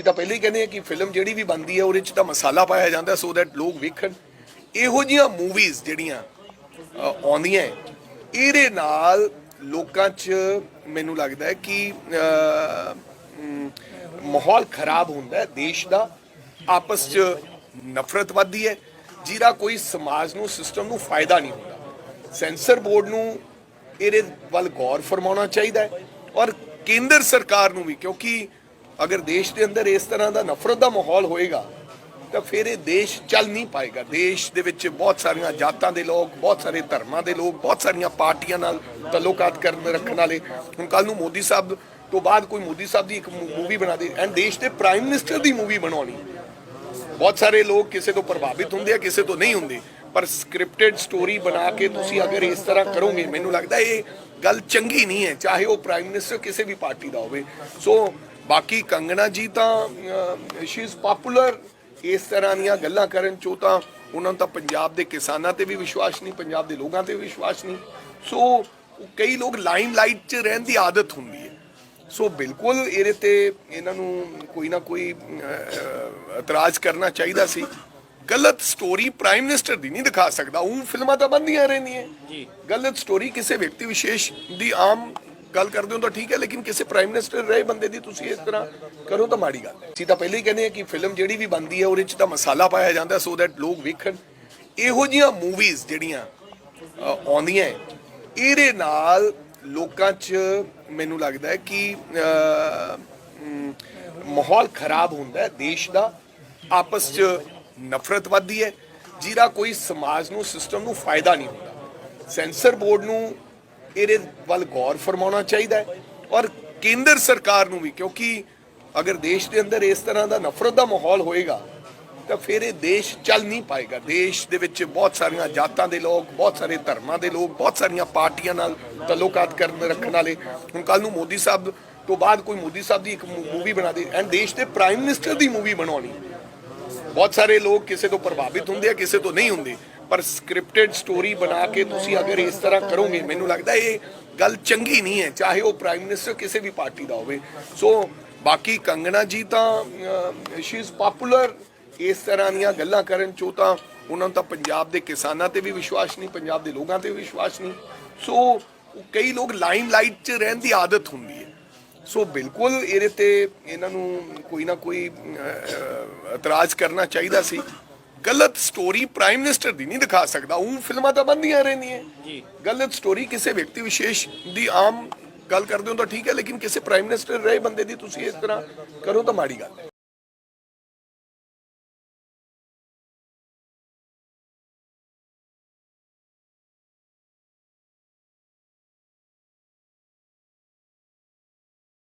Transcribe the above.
ਇਹ ਤਾਂ ਪਹਿਲਾਂ ਹੀ ਕਹਿੰਦੇ ਆ ਕਿ ਫਿਲਮ ਜਿਹੜੀ ਵੀ ਬਣਦੀ ਹੈ, ਉਹਦੇ 'ਚ ਤਾਂ ਮਸਾਲਾ ਪਾਇਆ ਜਾਂਦਾ ਸੋ ਦੈਟ ਲੋਕ ਵੇਖਣ। ਇਹੋ ਜਿਹੀਆਂ ਮੂਵੀਜ਼ ਜਿਹੜੀਆਂ ਆਉਂਦੀਆਂ ਇਹਦੇ ਨਾਲ ਲੋਕਾਂ 'ਚ ਮੈਨੂੰ ਲੱਗਦਾ ਹੈ ਕਿ ਮਾਹੌਲ ਖਰਾਬ ਹੁੰਦਾ ਦੇਸ਼ ਦਾ। ਆਪਸ 'ਚ ਨਫ਼ਰਤ ਵੱਧਦੀ ਹੈ, ਜਿਹਦਾ ਕੋਈ ਸਮਾਜ ਨੂੰ ਸਿਸਟਮ ਨੂੰ ਫਾਇਦਾ ਨਹੀਂ ਹੁੰਦਾ। ਸੈਂਸਰ ਬੋਰਡ ਨੂੰ ਇਹਦੇ ਵੱਲ ਗੌਰ ਫਰਮਾਉਣਾ ਚਾਹੀਦਾ ਹੈ ਔਰ ਕੇਂਦਰ ਸਰਕਾਰ ਨੂੰ ਵੀ, ਕਿਉਂਕਿ ਅਗਰ ਦੇਸ਼ ਦੇ ਅੰਦਰ ਇਸ ਤਰ੍ਹਾਂ ਦਾ ਨਫ਼ਰਤ ਦਾ ਮਾਹੌਲ ਹੋਏਗਾ, ਤਾਂ ਫਿਰ ਇਹ ਦੇਸ਼ ਚੱਲ ਨਹੀਂ ਪਾਏਗਾ। ਦੇਸ਼ ਦੇ ਵਿੱਚ ਬਹੁਤ ਸਾਰੀਆਂ ਜਾਤਾਂ ਦੇ ਲੋਕ, ਬਹੁਤ ਸਾਰੇ ਧਰਮਾਂ ਦੇ ਲੋਕ, ਬਹੁਤ ਸਾਰੀਆਂ ਪਾਰਟੀਆਂ ਨਾਲ ਤਾਲੁਕਾਤ ਕਰਨ, ਰੱਖਣ ਵਾਲੇ। ਹੁਣ ਕੱਲ ਨੂੰ ਮੋਦੀ ਸਾਹਿਬ ਤੋਂ ਬਾਅਦ ਕੋਈ ਮੋਦੀ ਸਾਹਿਬ ਦੀ ਇੱਕ ਮੂਵੀ ਬਣਾ ਦੇ। ਐਂਡ ਦੇਸ਼ ਦੇ ਪ੍ਰਾਈਮ ਮਿਨਿਸਟਰ ਦੀ ਮੂਵੀ ਬਣਾਉਣੀ। ਬਹੁਤ ਸਾਰੇ ਲੋਕ ਕਿਸੇ ਤੋਂ ਪ੍ਰਭਾਵਿਤ ਹੁੰਦੇ ਆ, ਕਿਸੇ ਤੋਂ ਨਹੀਂ ਹੁੰਦੇ। ਪਰ ਸਕ੍ਰਿਪਟਡ ਸਟੋਰੀ ਬਣਾ ਕੇ ਤੁਸੀਂ ਅਗਰ ਇਸ ਤਰ੍ਹਾਂ ਕਰੋਗੇ, ਮੈਨੂੰ ਲੱਗਦਾ ਇਹ ਗੱਲ ਚੰਗੀ ਨਹੀਂ ਹੈ। ਚਾਹੇ ਉਹ ਪ੍ਰਾਈਮ ਮਿਨਿਸਟਰ ਕਿਸੇ ਵੀ ਪਾਰਟੀ ਦਾ ਹੋਵੇ। ਸੋ ਬਾਕੀ ਕੰਗਣਾ ਜੀ ਤਾਂ ਸ਼ੀ ਇਜ਼ ਪਪੂਲਰ ਇਸ ਤਰ੍ਹਾਂ ਦੀਆਂ ਗੱਲਾਂ ਕਰਨ ਚੋਂ ਤਾਂ ਉਹਨਾਂ ਨੂੰ ਤਾਂ ਪੰਜਾਬ ਦੇ ਕਿਸਾਨਾਂ ਤੇ ਵੀ ਵਿਸ਼ਵਾਸ ਨਹੀਂ ਪੰਜਾਬ ਦੇ ਲੋਕਾਂ ਤੇ ਵੀ ਵਿਸ਼ਵਾਸ ਨਹੀਂ। ਸੋ ਕਈ ਲੋਕ ਲਾਈਮ ਲਾਈਟ 'ਚ ਰਹਿਣ ਦੀ ਆਦਤ ਹੁੰਦੀ ਹੈ। ਸੋ ਬਿਲਕੁਲ ਇਹਦੇ ਤੇ ਇਹਨਾਂ ਨੂੰ ਕੋਈ ਨਾ ਕੋਈ ਇਤਰਾਜ਼ ਕਰਨਾ ਚਾਹੀਦਾ ਸੀ। ਗਲਤ ਸਟੋਰੀ ਪ੍ਰਾਈਮ ਮਿਨਿਸਟਰ ਦੀ ਨਹੀਂ ਦਿਖਾ ਸਕਦਾ। ਉਹ ਫਿਲਮਾਂ ਤਾਂ ਬੰਦੀਆਂ ਰਹਿੰਦੀਆਂ। ਜੀ। ਗਲਤ ਸਟੋਰੀ ਕਿਸੇ ਵਿਅਕਤੀ ਵਿਸ਼ੇਸ਼ ਦੀ ਆਮ ਗੱਲ ਕਰਦੇ ਹੋ ਤਾਂ ਠੀਕ ਹੈ, ਲੇਕਿਨ ਕਿਸੇ ਪ੍ਰਾਈਮ ਮਿਨਿਸਟਰ ਰਹੇ ਬੰਦੇ ਦੀ ਤੁਸੀਂ ਇਸ ਤਰ੍ਹਾਂ ਕਰੋ ਤਾਂ ਮਾੜੀ ਗੱਲ ਹੈ। ਅਸੀਂ ਤਾਂ ਪਹਿਲੇ ਹੀ ਕਹਿੰਦੇ ਆ ਕਿ ਫਿਲਮ ਜਿਹੜੀ ਵੀ ਬਣਦੀ ਹੈ, ਉਹਦੇ 'ਚ ਤਾਂ ਮਸਾਲਾ ਪਾਇਆ ਜਾਂਦਾ ਸੋ ਦੈਟ ਲੋਕ ਵੇਖਣ। ਇਹੋ ਜਿਹੀਆਂ ਮੂਵੀਜ਼ ਜਿਹੜੀਆਂ ਆਉਂਦੀਆਂ ਇਹਦੇ ਨਾਲ ਲੋਕਾਂ 'ਚ ਮੈਨੂੰ ਲੱਗਦਾ ਹੈ ਕਿ ਮਾਹੌਲ ਖਰਾਬ ਹੁੰਦਾ ਹੈ, ਦੇਸ਼ ਦਾ ਆਪਸ 'ਚ ਨਫ਼ਰਤ ਵੱਧਦੀ ਹੈ, ਜਿਹਦਾ ਕੋਈ ਸਮਾਜ ਨੂੰ ਸਿਸਟਮ ਨੂੰ ਫਾਇਦਾ ਨਹੀਂ ਹੁੰਦਾ। ਸੈਂਸਰ ਬੋਰਡ ਨੂੰ ਇਹਦੇ ਵੱਲ ਗੌਰ ਫਰਮਾਉਣਾ ਚਾਹੀਦਾ ਹੈ ਔਰ ਕੇਂਦਰ ਸਰਕਾਰ ਨੂੰ ਵੀ, ਕਿਉਂਕਿ ਅਗਰ ਦੇਸ਼ ਦੇ ਅੰਦਰ ਇਸ ਤਰ੍ਹਾਂ ਦਾ ਨਫ਼ਰਤ ਦਾ ਮਾਹੌਲ ਹੋਏਗਾ, ਤਾਂ ਫਿਰ ਇਹ ਦੇਸ਼ ਚੱਲ ਨਹੀਂ ਪਾਏਗਾ। ਦੇਸ਼ ਦੇ ਵਿੱਚ ਬਹੁਤ ਸਾਰੀਆਂ ਜਾਤਾਂ ਦੇ ਲੋਕ, ਬਹੁਤ ਸਾਰੇ ਧਰਮਾਂ ਦੇ ਲੋਕ, ਬਹੁਤ ਸਾਰੀਆਂ ਪਾਰਟੀਆਂ ਨਾਲ ਤਾਲੁਕਾਤ ਕਰਨ, ਰੱਖਣ ਵਾਲੇ। ਹੁਣ ਕੱਲ ਨੂੰ ਮੋਦੀ ਸਾਹਿਬ ਤੋਂ ਬਾਅਦ ਕੋਈ ਮੋਦੀ ਸਾਹਿਬ ਦੀ ਇੱਕ ਮੂਵੀ ਬਣਾ ਦੇ, ਐਂਡ ਦੇਸ਼ ਦੇ ਪ੍ਰਾਈਮ ਮਿਨਿਸਟਰ ਦੀ ਮੂਵੀ ਬਣਾਉਣੀ। ਬਹੁਤ ਸਾਰੇ ਲੋਕ ਕਿਸੇ ਤੋਂ ਪ੍ਰਭਾਵਿਤ ਹੁੰਦੇ ਆ, ਕਿਸੇ ਤੋਂ ਨਹੀਂ ਹੁੰਦੇ। ਪਰ ਸਕ੍ਰਿਪਟਡ ਸਟੋਰੀ ਬਣਾ ਕੇ ਤੁਸੀਂ ਅਗਰ ਇਸ ਤਰ੍ਹਾਂ ਕਰੋਗੇ, ਮੈਨੂੰ ਲੱਗਦਾ ਇਹ ਗੱਲ ਚੰਗੀ ਨਹੀਂ ਹੈ, ਚਾਹੇ ਉਹ ਪ੍ਰਾਈਮ ਮਿਨਿਸਟਰ ਕਿਸੇ ਵੀ ਪਾਰਟੀ ਦਾ ਹੋਵੇ। ਸੋ ਬਾਕੀ ਕੰਗਣਾ ਜੀ ਤਾਂ ਸ਼ੀ ਇਜ਼ ਪਪੂਲਰ ਇਸ ਤਰ੍ਹਾਂ ਦੀਆਂ ਗੱਲਾਂ ਕਰਨ ਚੋਂ ਤਾਂ ਉਹਨਾਂ ਨੂੰ ਤਾਂ ਪੰਜਾਬ ਦੇ ਕਿਸਾਨਾਂ ਤੇ ਵੀ ਵਿਸ਼ਵਾਸ ਨਹੀਂ, ਪੰਜਾਬ ਦੇ ਲੋਕਾਂ ਤੇ ਵੀ ਵਿਸ਼ਵਾਸ ਨਹੀਂ। ਸੋ ਕਈ ਲੋਕ ਲਾਈਮ ਲਾਈਟ 'ਚ ਰਹਿਣ ਦੀ ਆਦਤ ਹੁੰਦੀ ਹੈ। ਸੋ ਬਿਲਕੁਲ ਇਹਦੇ ਤੇ ਇਹਨਾਂ ਨੂੰ ਕੋਈ ਨਾ ਕੋਈ ਇਤਰਾਜ਼ ਕਰਨਾ ਚਾਹੀਦਾ ਸੀ। ਗਲਤ ਸਟੋਰੀ ਪ੍ਰਾਈਮ ਮਿਨਿਸਟਰ ਦੀ ਨਹੀਂ ਦਿਖਾ ਸਕਦਾ। ਉਹ ਫਿਲਮਾਂ ਤਾਂ ਬੰਦੀਆਂ ਰਹਿੰਦੀਆਂ। ਜੀ। ਗਲਤ ਸਟੋਰੀ ਕਿਸੇ ਵਿਅਕਤੀ ਵਿਸ਼ੇਸ਼ ਦੀ ਆਮ ਗੱਲ ਕਰਦੇ ਹੋ ਤਾਂ ਠੀਕ ਹੈ ਲੇਕਿਨ ਕਿਸੇ ਪ੍ਰਾਈਮ ਮਿਨਿਸਟਰ ਰਹੇ ਬੰਦੇ ਦੀ ਤੁਸੀਂ ਇਸ ਤਰ੍ਹਾਂ ਕਰੋ ਤਾਂ ਮਾੜੀ ਗੱਲ ਹੈ।